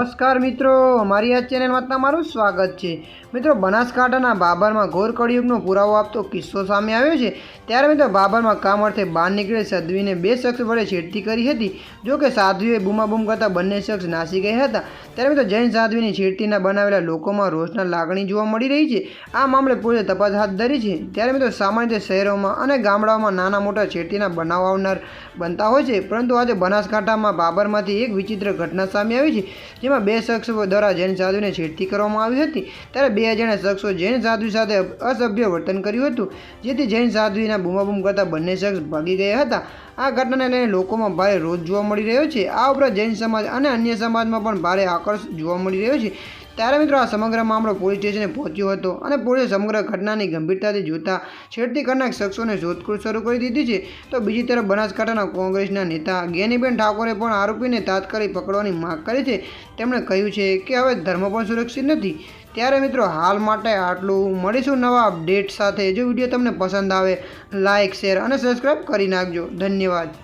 નમસ્કાર મિત્રો, અમારી આ ચેનલમાં તમારું સ્વાગત છે. મિત્રો, બનાસકાંઠાના બાબરમાં ઘોર કળિયુગનો પુરાવો આપતો કિસ્સો સામે આવ્યો છે. ત્યારે મિત્રો, બાબરમાં કામ અર્થે બહાર નીકળે સદવીને બે શખ્સ વડે છેડતી કરી હતી. જો કે સાધ્વીએ બૂમાબૂમ કરતા બંને શખ્સ નાસી ગયા હતા. ત્યારે મિત્રો, જૈન સાધ્વીની છેડતીના બનાવેલા લોકોમાં રોષના લાગણી જોવા મળી રહી છે. આ મામલે પોલીસે તપાસ હાથ ધરી છે. ત્યારે મિત્રો, સામાન્ય રીતે શહેરોમાં અને ગામડાઓમાં નાના મોટા છેડતીના બનાવ આવનાર બનતા હોય છે. પરંતુ આજે બનાસકાંઠામાં બાબરમાંથી એક વિચિત્ર ઘટના સામે આવી છે જેમાં બે શખ્સો દ્વારા જૈન સાધુને છેડતી કરવામાં આવી હતી. ત્યારે બે જણા શખ્સો જૈન સાધુ સાથે અસભ્ય વર્તન કર્યું હતું, જેથી જૈન સાધુના બૂમાબૂમ કરતા બંને શખ્સ ભાગી ગયા હતા. આ ઘટનાને લઈને લોકોમાં ભારે રોજ જોવા મળી રહ્યો છે. આ ઉપરાંત જૈન સમાજ અને અન્ય સમાજમાં પણ ભારે આકર્ષ જોવા મળી રહ્યો છે. ત્યારે મિત્રો આ સમગ્ર મામલો પોલીસ સ્ટેશને પહોંચ્યો હતો અને પોલીસે સમગ્ર ઘટનાની ગંભીરતાથી જોતા છેડતી કરનાર શખ્સોને શોધખોળ શરૂ કરી દીધી છે. તો બીજી તરફ બનાસકાંઠાના કોંગ્રેસના નેતા જ્ઞાનીબેન ઠાકોરે પણ આરોપીને તાત્કાલિક પકડવાની માંગ કરી છે. તેમણે કહ્યું છે કે હવે ધર્મ પણ સુરક્ષિત નથી. ત્યારે મિત્રો હાલ માટે આટલું મળીશું નવા અપડેટ સાથે. જો વીડિયો તમને પસંદ આવે લાઇક શેર અને સબસ્ક્રાઈબ કરી નાખજો. ધન્યવાદ.